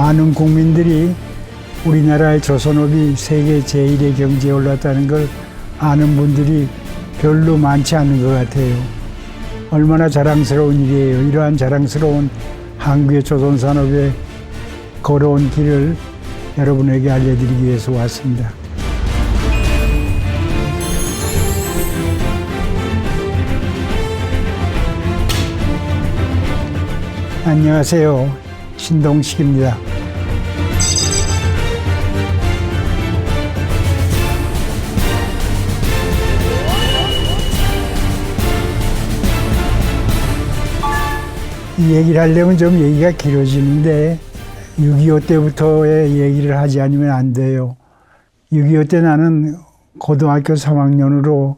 많은 국민들이 우리나라의 조선업이 세계 제1의 경제에 올랐다는 걸 아는 분들이 별로 많지 않은 것 같아요. 얼마나 자랑스러운 일이에요. 이러한 자랑스러운 한국의 조선산업의 걸어온 길을 여러분에게 알려드리기 위해서 왔습니다. 안녕하세요. 신동식입니다. 이 얘기를 하려면 좀 얘기가 길어지는데 6.25 때부터의 얘기를 하지 않으면 안 돼요. 6.25 때 나는 고등학교 3학년으로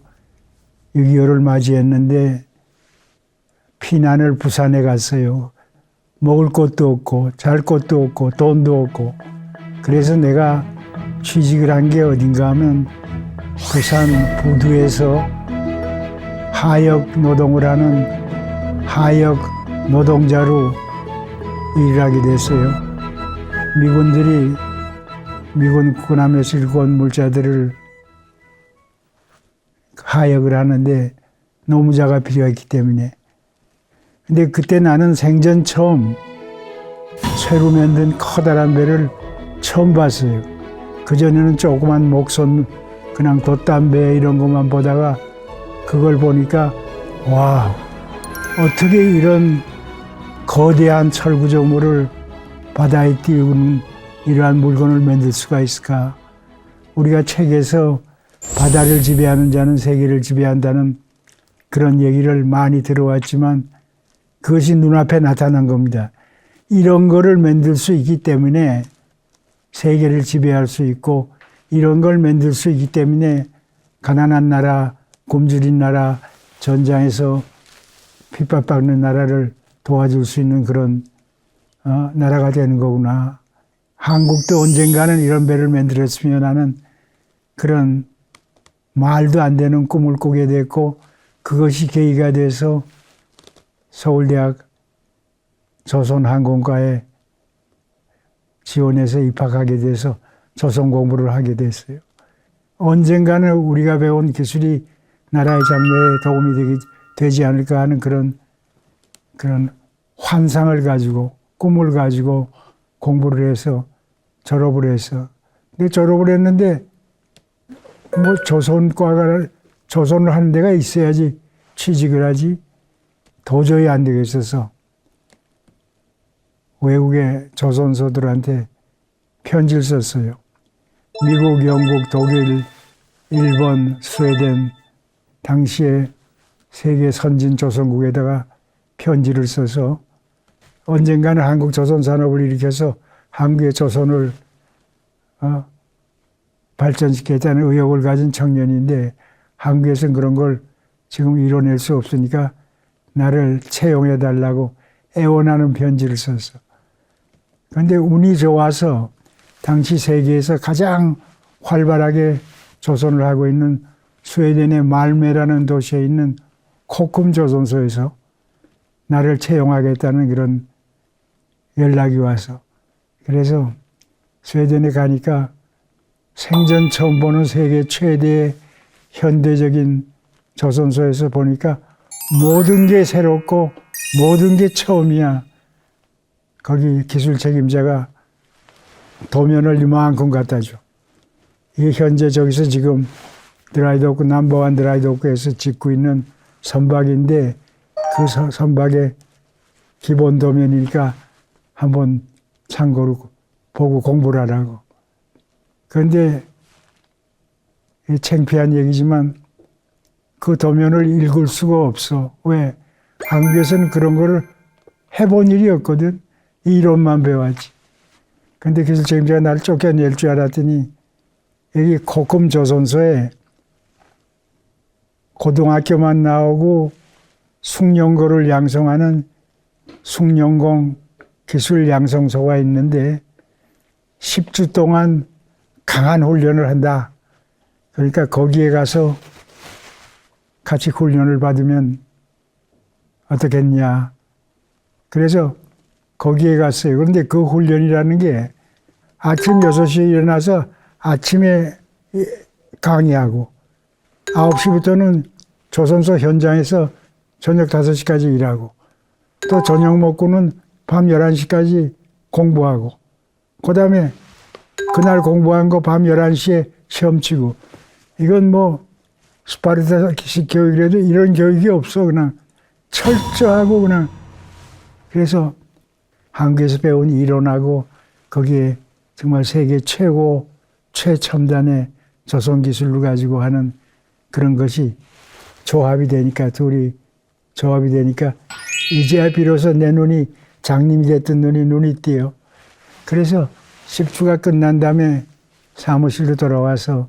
6.25를 맞이했는데 피난을 부산에 갔어요. 먹을 것도 없고 잘 것도 없고 돈도 없고 그래서 내가 취직을 한 게 어딘가 하면 부산 부두에서 하역 노동을 하는 하역 노동자로 일을 하게 됐어요. 미군들이 미군 군함에서 온 물자들을 하역을 하는데 노무자가 필요했기 때문에 근데 그때 나는 생전 처음 쇠로 만든 커다란 배를 처음 봤어요. 그전에는 조그만 목선, 그냥 돛담배 이런 것만 보다가 그걸 보니까, 와, 어떻게 이런 거대한 철구조물을 바다에 띄우는 이러한 물건을 만들 수가 있을까? 우리가 책에서 바다를 지배하는 자는 세계를 지배한다는 그런 얘기를 많이 들어왔지만 그것이 눈앞에 나타난 겁니다. 이런 거를 만들 수 있기 때문에 세계를 지배할 수 있고 이런 걸 만들 수 있기 때문에 가난한 나라, 굶주린 나라, 전장에서 핍박받는 나라를 도와줄 수 있는 그런 어, 나라가 되는 거구나. 한국도 언젠가는 이런 배를 만들었으면 하는 그런 말도 안 되는 꿈을 꾸게 됐고 그것이 계기가 돼서 서울대학 조선항공과에 지원해서 입학하게 돼서 조선 공부를 하게 됐어요. 언젠가는 우리가 배운 기술이 나라의 장래에 도움이 되지 않을까 하는 그런 그런 환상을 가지고 꿈을 가지고 공부를 해서 졸업을 해서 근데 졸업을 했는데 뭐 조선과가 조선을 하는 데가 있어야지 취직을 하지 도저히 안 되겠어서 외국의 조선소들한테 편지를 썼어요. 미국, 영국, 독일, 일본, 스웨덴 당시에 세계 선진 조선국에다가 편지를 써서 언젠가는 한국 조선 산업을 일으켜서 한국의 조선을 어, 발전시키겠다는 의욕을 가진 청년인데 한국에서는 그런 걸 지금 이뤄낼 수 없으니까 나를 채용해 달라고 애원하는 편지를 썼어. 그런데 운이 좋아서 당시 세계에서 가장 활발하게 조선을 하고 있는 스웨덴의 말메라는 도시에 있는 코쿰 조선소에서 나를 채용하겠다는 그런 연락이 와서 그래서 스웨덴에 가니까 생전 처음 보는 세계 최대의 현대적인 조선소에서 보니까 모든 게 새롭고 모든 게 처음이야. 거기 기술 책임자가 도면을 이만큼 갖다 줘. 이게 현재 저기서 지금 드라이도크 남버원 드라이도크에서 짓고 있는 선박인데 그 서- 선박의 기본 도면이니까 한번 참고로 보고 공부를 하라고. 그런데 이 창피한 얘기지만 그 도면을 읽을 수가 없어. 왜? 한국에서는 그런 거를 해본 일이 없거든. 이론만 배웠지. 근데 기술 책임자가 날 쫓겨낼 줄 알았더니 여기 코금 조선소에 고등학교만 나오고 숙련고를 양성하는 숙련공 기술 양성소가 있는데 10주 동안 강한 훈련을 한다. 그러니까 거기에 가서 같이 훈련을 받으면 어떻겠냐. 그래서 거기에 갔어요. 그런데 그 훈련이라는 게 아침 6시에 일어나서 아침에 강의하고 9시부터는 조선소 현장에서 저녁 5시까지 일하고 또 저녁 먹고는 밤 11시까지 공부하고 그 다음에 그날 공부한 거 밤 11시에 시험 치고 이건 뭐 스파르타식 교육이라도 이런 교육이 없어. 그냥 철저하고 그냥 그래서 한국에서 배운 이론하고 거기에 정말 세계 최고 최첨단의 조선 기술을 가지고 하는 그런 것이 조합이 되니까 둘이 조합이 되니까 이제야 비로소 내 눈이 장님이 됐던 눈이 눈이 띄어. 그래서 10주가 끝난 다음에 사무실로 돌아와서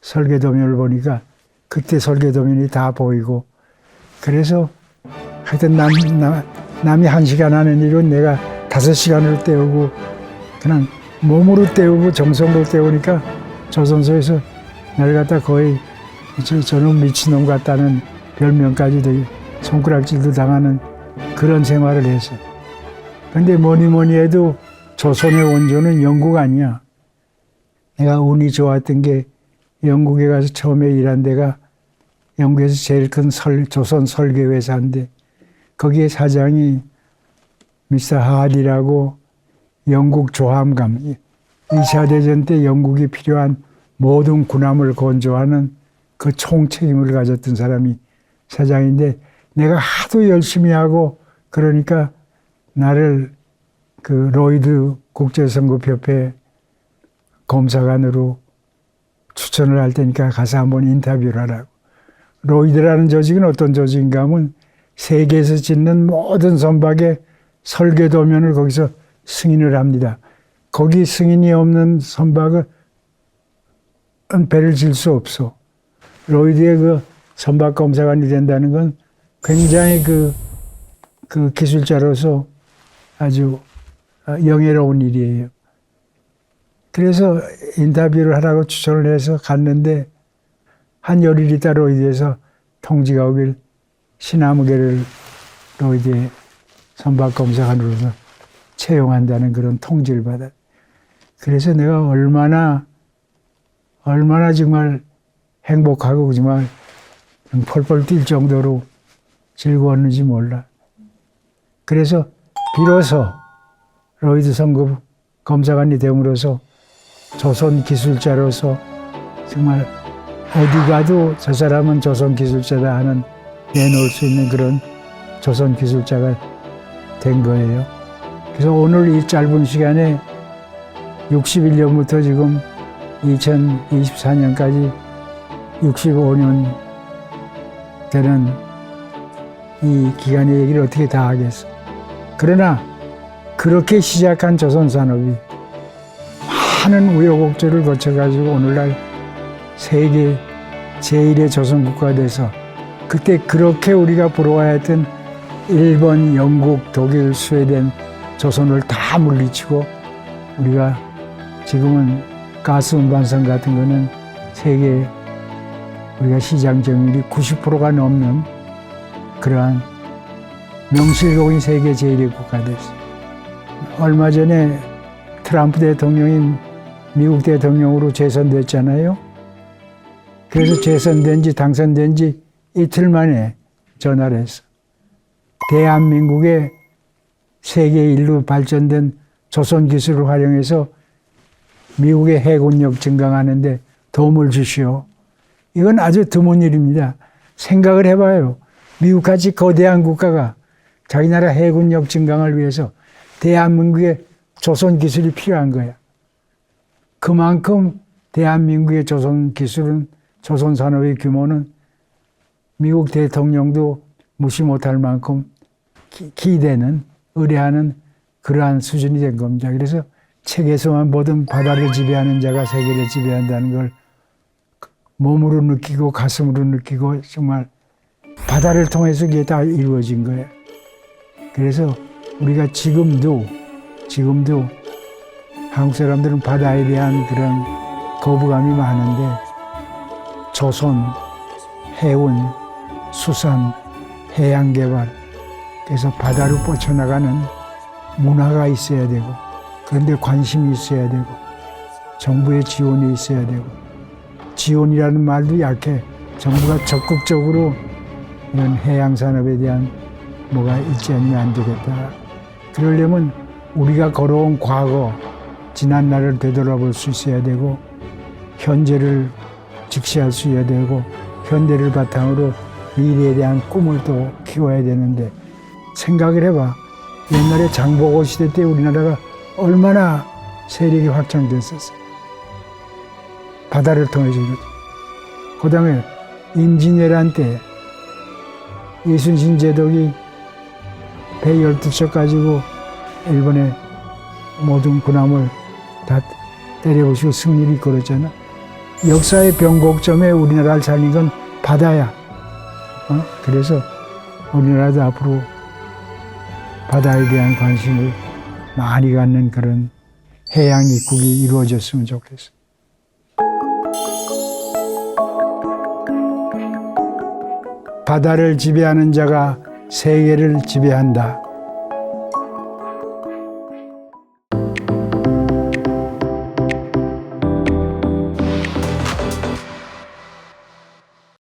설계도면을 보니까 그때 설계도면이 다 보이고 그래서 하여튼 남, 남, 남이 한 시간 하는 일은 내가 다섯 시간을 때우고 그냥 몸으로 때우고 정성으로 때우니까 조선소에서 나를 갖다 거의 저, 저는 미친놈 같다는 별명까지도 손가락질도 당하는 그런 생활을 해서 근데 뭐니 뭐니 해도 조선의 원조는 영국 아니야. 내가 운이 좋았던 게 영국에 가서 처음에 일한 데가 영국에서 제일 큰 설, 조선 설계 회사인데 거기에 사장이 미스터 하디라고 영국 조함감 2차 대전 때 영국이 필요한 모든 군함을 건조하는 그 총책임을 가졌던 사람이 사장인데 내가 하도 열심히 하고 그러니까 나를 그 로이드 국제선급협회 검사관으로 추천을 할 테니까 가서 한번 인터뷰를 하라고. 로이드라는 조직은 어떤 조직인가 하면 세계에서 짓는 모든 선박의 설계 도면을 거기서 승인을 합니다. 거기 승인이 없는 선박은 배를 질 수 없어. 로이드의 그 선박 검사관이 된다는 건 굉장히 그, 그 기술자로서 아주 영예로운 일이에요. 그래서 인터뷰를 하라고 추천을 해서 갔는데 한 열흘 있다 로이드에서 통지가 오길 시나무계를 로이드의 선박 검사관으로서 채용한다는 그런 통지를 받아. 그래서 내가 얼마나 얼마나 정말 행복하고 정말 펄펄 뛸 정도로 즐거웠는지 몰라. 그래서 비로소 로이드 성급 검사관이 됨으로써 조선 기술자로서 정말 어디 가도 저 사람은 조선 기술자다 하는 내놓을 수 있는 그런 조선 기술자가 된 거예요. 그래서 오늘 이 짧은 시간에 61년부터 지금 2024년까지 65년 되는 이 기간의 얘기를 어떻게 다 하겠어. 그러나 그렇게 시작한 조선산업이 많은 우여곡절을 거쳐가지고 오늘날 세계 제1의 조선국가가 돼서 그때 그렇게 우리가 부러워야 했던 일본, 영국, 독일, 스웨덴, 조선을 다 물리치고 우리가 지금은 가스 운반선 같은 거는 세계 우리가 시장 점유율이 90%가 넘는 그러한 명실공히 세계 제1의 국가 됐어요. 얼마 전에 트럼프 대통령이 미국 대통령으로 재선됐잖아요. 그래서 재선된 지 당선된 지 이틀 만에 전화를 했어. 대한민국의 세계 일로 발전된 조선 기술을 활용해서 미국의 해군력 증강하는데 도움을 주시오. 이건 아주 드문 일입니다. 생각을 해봐요. 미국같이 거대한 국가가 자기 나라 해군력 증강을 위해서 대한민국의 조선 기술이 필요한 거야. 그만큼 대한민국의 조선 기술은 조선 산업의 규모는 미국 대통령도 무시 못할 만큼 기, 기대는 의뢰하는 그러한 수준이 된 겁니다. 그래서 책에서만 보던 바다를 지배하는 자가 세계를 지배한다는 걸 몸으로 느끼고 가슴으로 느끼고 정말 바다를 통해서 이게 다 이루어진 거예요. 그래서 우리가 지금도 지금도 한국 사람들은 바다에 대한 그런 거부감이 많은데 조선, 해운, 수산, 해양 개발 그래서 바다로 뻗쳐나가는 문화가 있어야 되고 그런데 관심이 있어야 되고 정부의 지원이 있어야 되고 지원이라는 말도 약해 정부가 적극적으로 이런 해양 산업에 대한 뭐가 있지 않으면 안 되겠다. 그러려면 우리가 걸어온 과거, 지난 날을 되돌아볼 수 있어야 되고 현재를 직시할 수 있어야 되고 현대를 바탕으로 미래에 대한 꿈을 또 키워야 되는데 생각을 해봐. 옛날에 장보고 시대 때 우리나라가 얼마나 세력이 확장됐었어. 바다를 통해서 이렇게. 그 다음에 임진왜란 때 이순신 제독이 배 12척 가지고 일본의 모든 군함을 다 때려부시고 승리를 이끌었잖아. 역사의 변곡점에 우리나라를 살린 건 바다야. 어? 그래서 우리나라도 앞으로 바다에 대한 관심을 많이 갖는 그런 해양 입국이 이루어졌으면 좋겠어. 바다를 지배하는 자가 세계를 지배한다.